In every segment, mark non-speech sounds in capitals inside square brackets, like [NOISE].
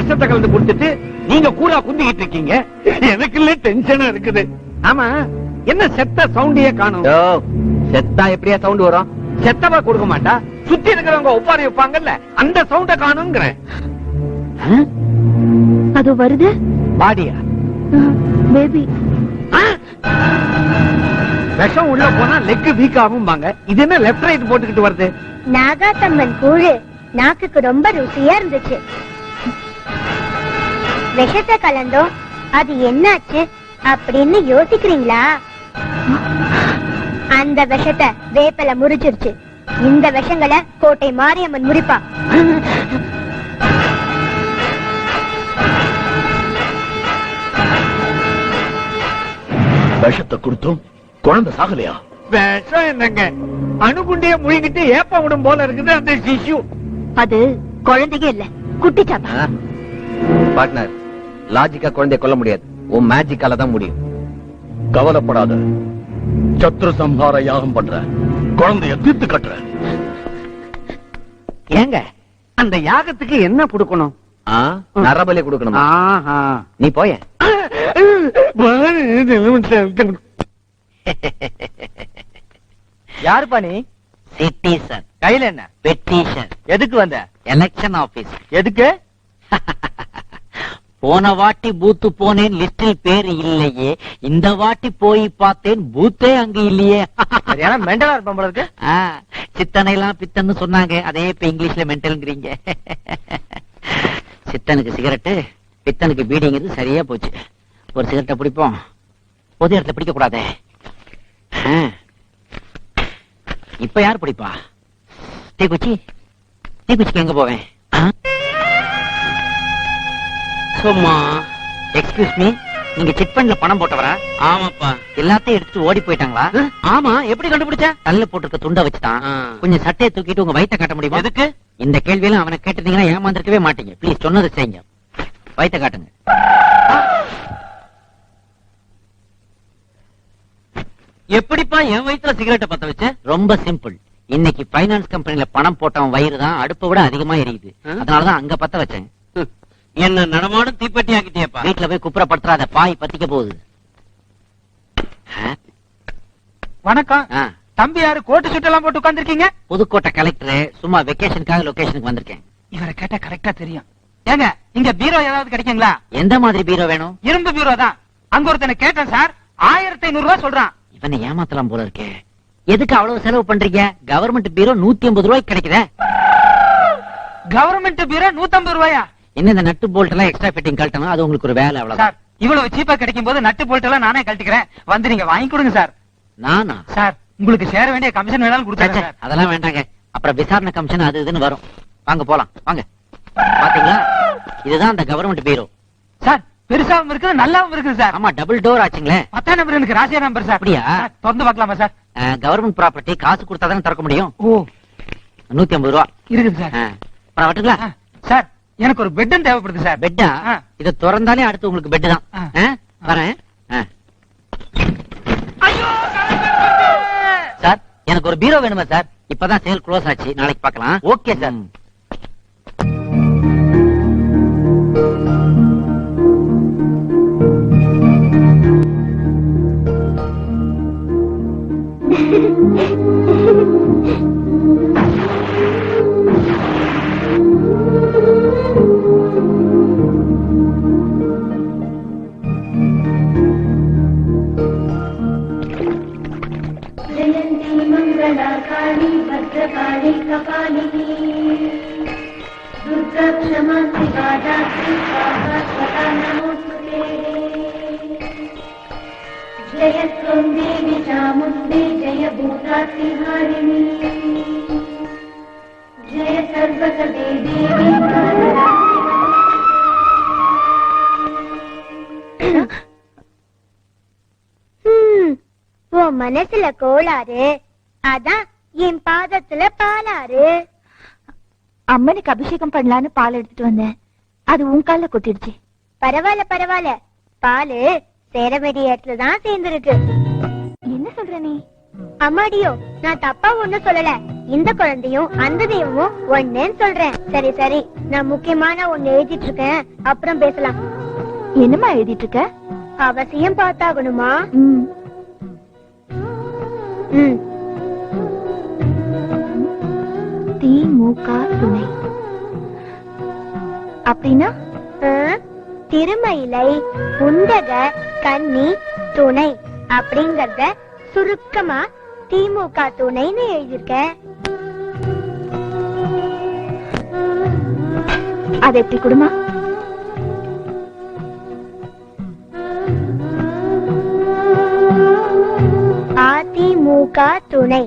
விஷத்தை கலந்து கொடுத்துட்டு நீங்க கூரா குந்திக்கிட்டு இருக்கீங்க. எனக்கு இல்ல டென்ஷனா இருக்குது. ஆமா என்ன செத்த சவுண்டியே காணும். செத்தா எப்படியா சவுண்ட் வரும்? செத்தவா கொடுக்க மாட்டா. சுத்தி இருக்கிறவங்க ஒப்பாரி வைப்பாங்கல்ல அந்த சவுண்ட காணுங்கிறேன் அது வருது. பாடியா பேபி விஷம் உள்ள போனா லெக் வீக் ஆகும்பாங்க. இது என்ன லெஃப்ட் ரைட் போட்டுக்கிட்டு வருது? நாகாத்தம்மன் கூழு. நாக்குக்கு ரொம்ப ருசியா இருந்துச்சு. விஷத்தை கலந்தோம். அது என்னாச்சு அப்படின்னு யோசிக்கிறீங்களா? அந்த விஷத்தை வேப்பல முறிச்சிருச்சு. இந்த விஷங்களை கோட்டை மாரியம்மன் முறிப்பா. விஷத்தை கொடுத்தோம் குழந்தை சாகலையா? விஷம் என்னங்க? அணுகுண்டிய முழுங்கிட்டு ஏப்ப விடும் போல இருக்குது அந்த சிசு. அது குழந்தைங்க இல்ல குட்டி சாத்தா பார்ட்னர் லாஜிக்கா குழந்தைய கொல்ல முடியாது. உன் மேஜிக்கால தான் முடியும். கவலைப்படாத. சத்ரு சம்ஹார யாகம் பண்ற. குழந்தைய தீர்த்து கட்டுற. ஏங்க அந்த யாகத்துக்கு என்ன கொடுக்கணும்? நரபலி கொடுக்கணுமா? ஆஹா. நீ போய. [LAUGHS] யாருப்பா நீ? சிட்டிசன் கையில என்ன? பெட்டிஷன் எதுக்கு வந்த? எலெக்ஷன் ஆபீஸ் எதுக்கு? [LAUGHS] போன வாட்டி பூத்து போனேன் லிஸ்டில் பேர் இல்லையே. இந்த வாட்டி போய் பார்த்தேன் பூத்தே அங்க இல்லையே. [LAUGHS] சரியான மெண்டலா ஆ, சித்தனை எல்லாம் பித்தன்னு சொன்னாங்க. அதே இப்ப இங்கிலீஷ்ல மென்டல்ங்கிறீங்க [LAUGHS] சித்தனுக்கு சிகரெட்டு பித்தனுக்கு பீடிங்கிறது சரியா போச்சு. ஒரு சிகரெட்டை பிடிப்போம். பொது இடத்துல பிடிக்க கூடாதே. இப்ப யார் பிடிப்பா? தீக்குச்சி? தீக்குச்சிக்கு எங்க போவேன்? சும்மா. எக்ஸ்கியூஸ் மீ நீங்க சிட் ஃபண்ட்ல பணம் போட்டவரா? ஆமாப்பா. எல்லாத்தையும் எடுத்துட்டு ஓடி போயிட்டாங்களா? ஆமா எப்படி கண்டுபிடிச்ச? தள்ள போட்டிருக்க துண்டை வச்சுட்டான். கொஞ்சம் சட்டையை தூக்கிட்டு உங்க வயித்தை காட்ட முடியுமா? எதுக்கு? இந்த கேள்வியெல்லாம் அவனை கேட்டிருந்தீங்கன்னா ஏமாந்திருக்கவே மாட்டீங்க. ப்ளீஸ் சொன்னதை செய்யுங்க. வயித்தை காட்டுங்க. எப்படிப்பா என் வயித்துல சிகரெட்டை பத்த வச்ச? ரொம்ப சிம்பிள் இன்னைக்கு பைனான்ஸ் கம்பெனில பணம் போட்டவன் வயிறு தான் அடுப்பை விட அதிகமா எரியுது. அதனாலதான் அங்க பத்த வச்சேன். என்ன நடமாடும் தீப்பெட்டி ஆக்கிட்டியப்பா. வீட்டுல போய் குப்புறப்படுத்துறாத பாய் பத்திக்க போகுது? வணக்கம். தம்பி யாரு? கோட்டு சுட்டெல்லாம் போட்டு உட்கார்ந்திருக்கீங்க? புதுக்கோட்டை கலெக்டர் சும்மா வெக்கேஷனுக்காக லொகேஷனுக்கு வந்திருக்கேன். இவரை கேட்டா கரெக்டா தெரியும். ஏங்க இங்க பீரோ ஏதாவது கிடைக்குங்களா? எந்த மாதிரி பீரோ வேணும்? இரும்பு பீரோ தான். அங்க ஒருத்தனை கேட்டேன் சார். ஆயிரத்தி ஐநூறு ரூபாய் சொல்றான். இவனை ஏமாத்தலாம் போல இருக்கே. எதுக்கு அவ்வளவு செலவு பண்றீங்க? கவர்மெண்ட் பீரோ நூத்தி ஐம்பது ரூபாய்க்கு கிடைக்குதே. கவர்மெண்ட் பீரோ நூத்தம்பது ரூபாயா? என்ன இந்த நட்டு போல்ட் எல்லாம் எக்ஸ்ட்ரா ஃபிட்டிங் கழட்டணும்? அது உங்களுக்கு ஒரு வேலை அவ்வளவுதான். சார் இவ்வளவு சீப்பா கிடைக்கும் போது நட்டு போல்ட் எல்லாம் நானே கழட்டிக்கிறேன். வந்து நீங்க வாங்கி கொடுங்க சார். நானா? சார் உங்களுக்கு சேர வேண்டிய கமிஷன் வேணாலும் ச்சே, கொடுத்தாங்க ச்சே, சார். அதெல்லாம் வேண்டாங்க. அப்புறம் விசாரணை கமிஷன் அது இதுன்னு வரும். வாங்க போலாம். வாங்க. பாத்தீங்களா? இதுதான் அந்த கவர்மெண்ட் பீரோ சார் பெருசாவும் இருக்குது நல்லாவும் இருக்குது சார். ஆமா டபுள் டோர் ஆச்சுங்களே. பத்தாம் நம்பர் எனக்கு ராசியா நம்பர் சார். அப்படியா? சார், திறந்து பார்க்கலாமா சார்? கவர்மெண்ட் ப்ராப்பர்ட்டி காசு கொடுத்தா தானே திறக்க முடியும்? ஓ. நூத்தி ஐம்பது ரூபா. இருக்குது சார். அப்புறம் வரட்டுங்களா ஆ, சார் எனக்கு ஒரு பெட்டும் தேவைப்படுது சார் பெட்டா இதை திறந்தாலே அடுத்து உங்களுக்கு பெட் தான். வரேன். சார் எனக்கு ஒரு பீரோ வேணுமா சார் இப்பதான் சேல் க்ளோஸ் ஆச்சு. நாளைக்கு பார்க்கலாம். Okay sir जय त्वं देवि चामुण्डे जय भूतातिहारिणी जय सर्वसदे देवी ஹம், உன் மனசுல கோளாறு அதான் என் பாதத்துல பாலாறு அம்மனுக்கு அபிஷேகம் பண்ணலான்னு பால் எடுத்துட்டு வந்தேன் அது உன் கால்ல கொட்டிடுச்சு பரவாயில்ல பரவாயில்ல பாலு சேர வேண்டிய இடத்துல தான் சேர்ந்திருக்கு. என்ன சொல்ற நீ? அம்மாடியோ நான் தப்பா ஒண்ணும் சொல்லல. இந்த குழந்தையும் அந்த தெய்வமும் ஒண்ணுன்னு சொல்றேன். சரி சரி. நான் முக்கியமான ஒண்ணு எழுதிட்டு இருக்கேன். அப்புறம் பேசலாம். என்னம்மா எழுதிட்டு இருக்க? அவசியம் பார்த்தாகணுமா? திமுக துணை. அப்படின்னா? திருமயிலை உண்டக கன்னி துணை அப்படிங்கறத சுருக்கமா திமுக துணைன்னு எழுதியிருக்கேன் அது எப்படி குடுமா? அதிமுக துணை.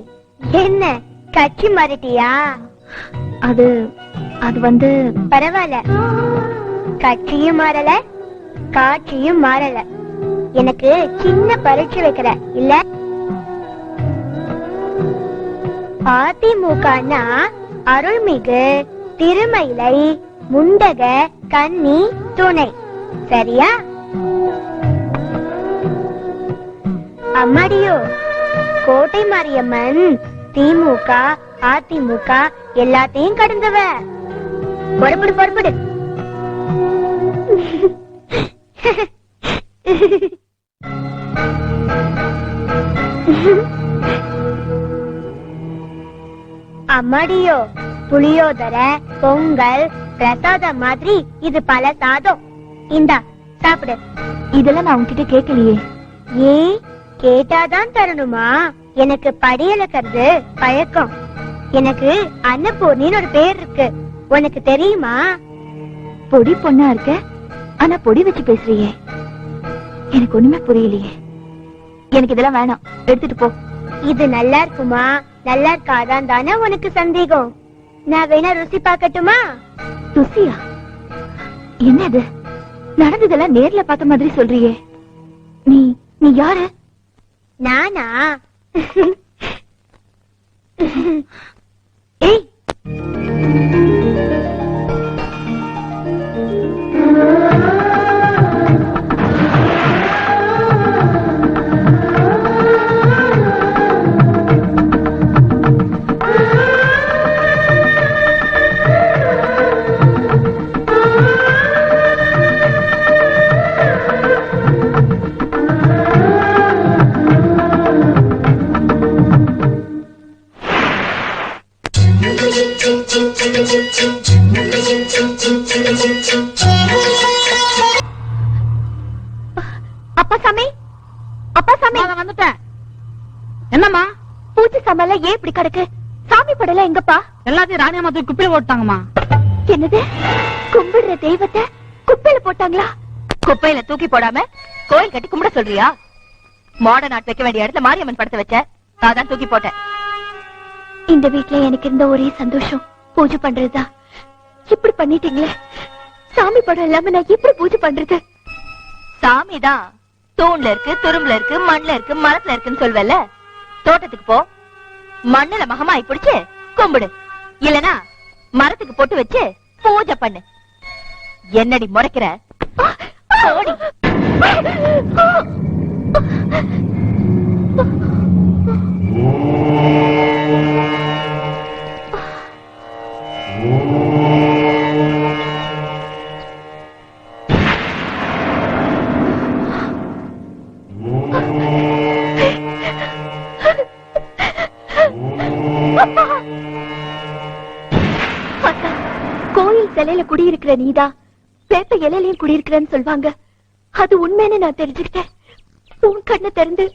என்ன கட்சி மாறிட்டியா? அது அது வந்து பரவாயில்ல. கட்சியும் மாறல காட்சியும் மாறல. எனக்கு சின்ன பரீட்சை வைக்கிற இல்ல? அதிமுகனா? அருள்மிகு திருமயிலை முண்டக கன்னி துணை. சரியா? அம்மாடியோ கோட்டை மாரியம்மன் திமுக அதிமுக எல்லாத்தையும் கடந்தவ. பொறுப்புடு பொறுப்புடு. [LAUGHS] அம்மாடியோ புளியோதரை பொங்கல் பிரசாதம் மாதிரி இது பல சாதம். இந்தா சாப்பிடு. இதெல்லாம் நான் உன்கிட்ட கேட்கலையே. ஏன் கேட்டாதான் தரணுமா? எனக்கு படியலக்கிறது பழக்கம் எனக்கு அன்னபூர்ணின்னு ஒரு பேர் இருக்கு. உனக்கு தெரியுமா? பொடி பொண்ணா இருக்க? ஆனா பொடி வச்சு பேசுறியே. எனக்கு ஒண்ணுமே புரியலையே. எனக்கு இதெல்லாம் வேணாம். எடுத்துட்டு போ. இது நல்லா இருக்குமா? நல்லா இருக்காதான் தானே உனக்கு சந்தேகம். நான் வேணா ருசி பார்க்கட்டுமா? ருசியா? என்னது? நடந்ததெல்லாம் நேர்ல பார்த்த மாதிரி சொல்றியே. நீ நீ யாரு? நானா? [LAUGHS] ஏய்! இப்படி கிடக்கு? சாமி படல எங்கப்பா? எல்லாத்தையும் ராணியம்மா தூக்கி குப்பில போட்டாங்கம்மா என்னது? கும்பிடுற தெய்வத்தை குப்பையில போட்டாங்களா? குப்பையில தூக்கி போடாம கோயில் கட்டி கும்பிட சொல்றியா? மாடர்ன் ஆர்ட் வைக்க வேண்டிய இடத்துல மாரியம்மன் படத்தை வச்ச? அதான் தூக்கி போட்டேன். இந்த வீட்ல எனக்கு இருந்த ஒரே சந்தோஷம். பூஜை பண்றதுதான். இப்படி பண்ணிட்டீங்களே. சாமி படம் இல்லாம நான் எப்படி பூஜை பண்றது? சாமி தான் தூண்ல இருக்கு துரும்புல இருக்கு மண்ணுல இருக்கு மரத்துல இருக்குன்னு சொல்வல தோட்டத்துக்கு போ. மண்ணுல மகமாய் பிடிச்சு கும்பிடு இல்லனா மரத்துக்கு பொட்டு வச்சு பூஜை பண்ணு என்னடி முறைக்கிற குடியிருக்கிற நீதா வேப்ப இலையிலையும் குடியிருக்கிறேன்னு சொல்வாங்க. அது உண்மைன்னு நான் தெரிஞ்சுக்கிட்டேன். உன் கண்ணை திறந்து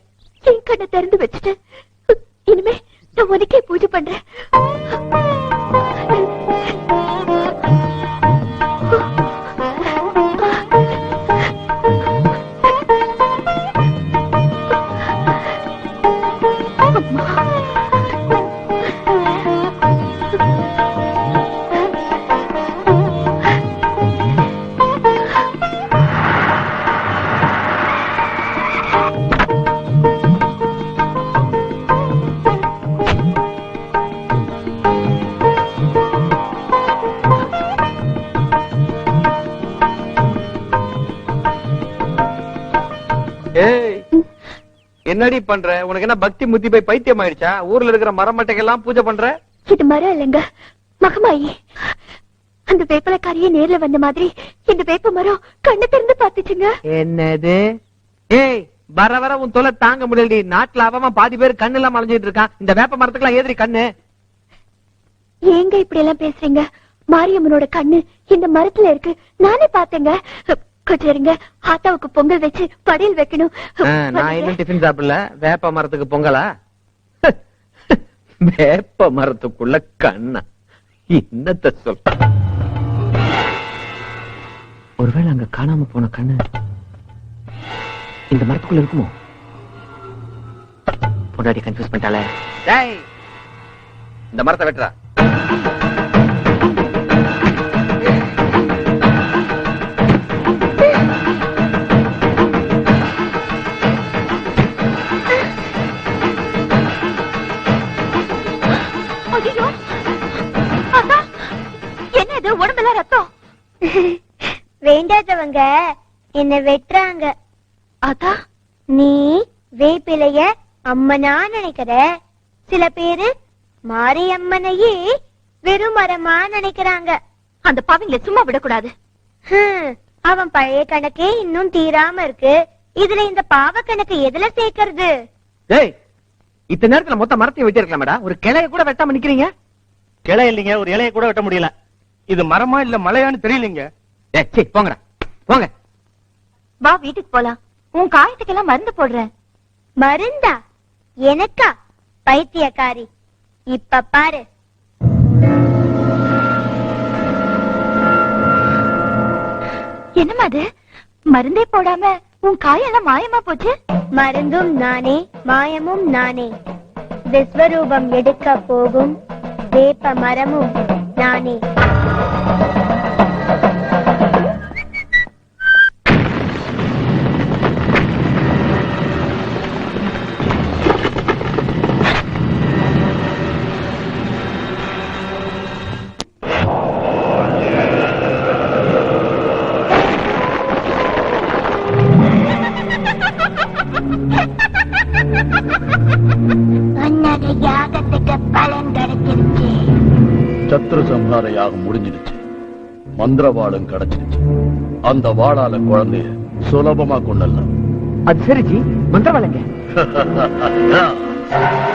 என்னடி பண்ற? உனக்கு என்ன பக்தி முத்தி போய் பைத்தியம் ஆயிடுச்சா? ஊர்ல இருக்கிற மரமட்டைக்கெல்லாம் பூஜை பண்ற? இது மரம் இல்லைங்க. மகமாயி. அந்த வேப்பலக்காரியே நேர்ல வந்த மாதிரி இந்த வேப்ப மரம் கண்ணு திறந்து பார்த்துச்சுங்க. என்னது? ஏய் வர வர உன் தொலை தாங்க முடியலடி. நாட்டுல அவன் பாதி பேர் கண்ணு எல்லாம் மலைஞ்சிட்டு இருக்கான். இந்த வேப்ப மரத்துக்குலாம் ஏதிரி கண்ணு? ஏங்க இப்படி எல்லாம் பேசுறீங்க? மாரியம்மனோட கண்ணு இந்த மரத்துல இருக்கு. நானே பார்த்தேங்க. கொஞ்சம் இருங்க ஆத்தாவுக்கு பொங்கல் வச்சு படையல் வைக்கணும். ஆ, நான் இன்னும் டிஃபன் சாப்பிடல. வேப்ப மரத்துக்கு பொங்கலா? [LAUGHS] வேப்ப மரத்துக்குள்ள கண்ணா. என்னத்த சொல்ற ஒருவேளை அங்க காணாம போன கண்ணு இந்த மரத்துக்குள்ள இருக்குமோ? பொண்டாடி கன்ஃபியூஸ் பண்ணிட்டாலே டேய் இந்த மரத்தை வெட்டுறா என்ன வெட்டுறாங்க. அதா? நீ வேப்பிலைய அம்மனா நினைக்கிற? சில பேரு மாரியம்மனையே வெறும் மரமா நினைக்கிறாங்க. அந்த பாவிங்களை சும்மா விடக்கூடாது. அவன் பழைய கணக்கே இன்னும் தீராம இருக்கு. இதுல இந்த பாவ கணக்கு எதுல சேர்க்கறது? டேய் இத்தனை நேரத்துல மொத்த மரத்தையும் வெட்டி இருக்கலாமடா ஒரு கிளைய கூட வெட்டாம நிக்கிறீங்க? கிளை இல்லைங்க ஒரு இலைய கூட வெட்ட முடியல. இது மரமா இல்ல மலையான்னு தெரியலீங்க? ஏய் சீ போங்கடா. போங்க. வா வீட்டுக்கு போலாம். உன் காயத்துக்கெல்லாம் மருந்து போடுறேன். மருந்தா? எனக்கா? பைத்தியக்காரி. இப்ப பாரு. என்னம்மா அது? மருந்தே போடாம உன் காயெல்லாம் மாயமா போச்சு? மருந்தும் நானே மாயமும் நானே. விஸ்வரூபம் எடுக்க போகும். வேப்ப மரமும் நானே. சத்ரு சம்ஹார யாகம் முடிஞ்சிடுச்சு. மந்திரவாளும் கிடைச்சிடுச்சு. அந்த வாளால குழந்தைய சுலபமா கொண்டலாம் அது சரி ஜி மந்திரவாளைங்க. [LAUGHS]